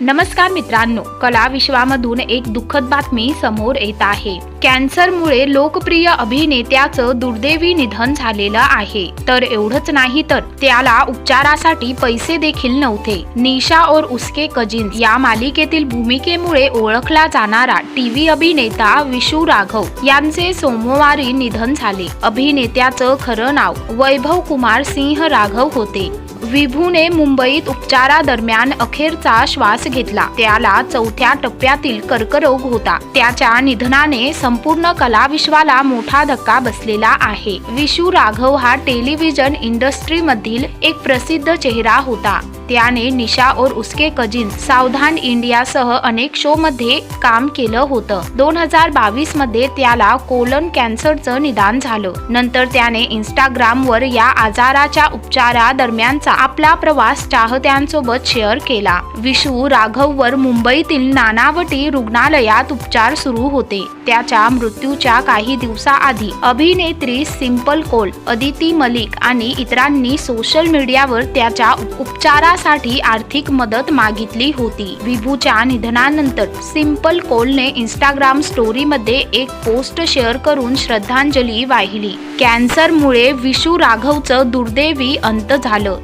नमस्कार मित्रांनो कला विश्वामधून एक दुःखद बातमी समोर येत आहे. कॅन्सरमुळे लोकप्रिय अभिनेत्याचं दुर्दैवी निधन झालेलं आहे. तर एवढंच नाही तर त्याला उपचारासाठी पैसे देखील नव्हते. निशा और उसके कजिन्स या मालिकेतील भूमिकेमुळे ओळखला जाणारा टीव्ही अभिनेता विशू राघव यांचे सोमवारी निधन झाले. अभिनेत्याचं खरं नाव वैभव कुमार सिंह राघव होते. विभूने मुंबईत उपचारादरम्यान अखेरचा श्वास घेतला. त्याला चौथ्या टप्प्यातील कर्करोग होता. त्याच्या निधनाने संपूर्ण कलाविश्वाला मोठा धक्का बसलेला आहे. विशू राघव हा टेलिव्हिजन इंडस्ट्रीमधील एक प्रसिद्ध चेहरा होता. त्याने निशा और उसके कजिन सावधान इंडियासह अनेक शो मध्ये काम केलं होतं. दोन हजार बावीसमध्ये त्याला कोलन कॅन्सरचं निदान झालं. नंतर त्याने इंस्टाग्राम वर या आजाराच्या उपचारादरम्यानचा आपला प्रवास चाहत्यांसोबत शेअर केला. विशू राघववर मुंबईतील नानावटी रुग्णालयात उपचार सुरू होते. त्याच्या मृत्यूच्या काही दिवसाआधी अभिनेत्री सिंपल कोल अदिती मलिक आणि इतरांनी सोशल मीडियावर त्याच्या उपचारा यासाठी आर्थिक मदत मागितली होती. विभूच्या निधनानंतर सिंपल कोलने इंस्टाग्राम स्टोरीमध्ये एक पोस्ट शेअर करून श्रद्धांजली वाहिली. कॅन्सरमुळे विशू राघवचं दुर्दैवी अंत झालं.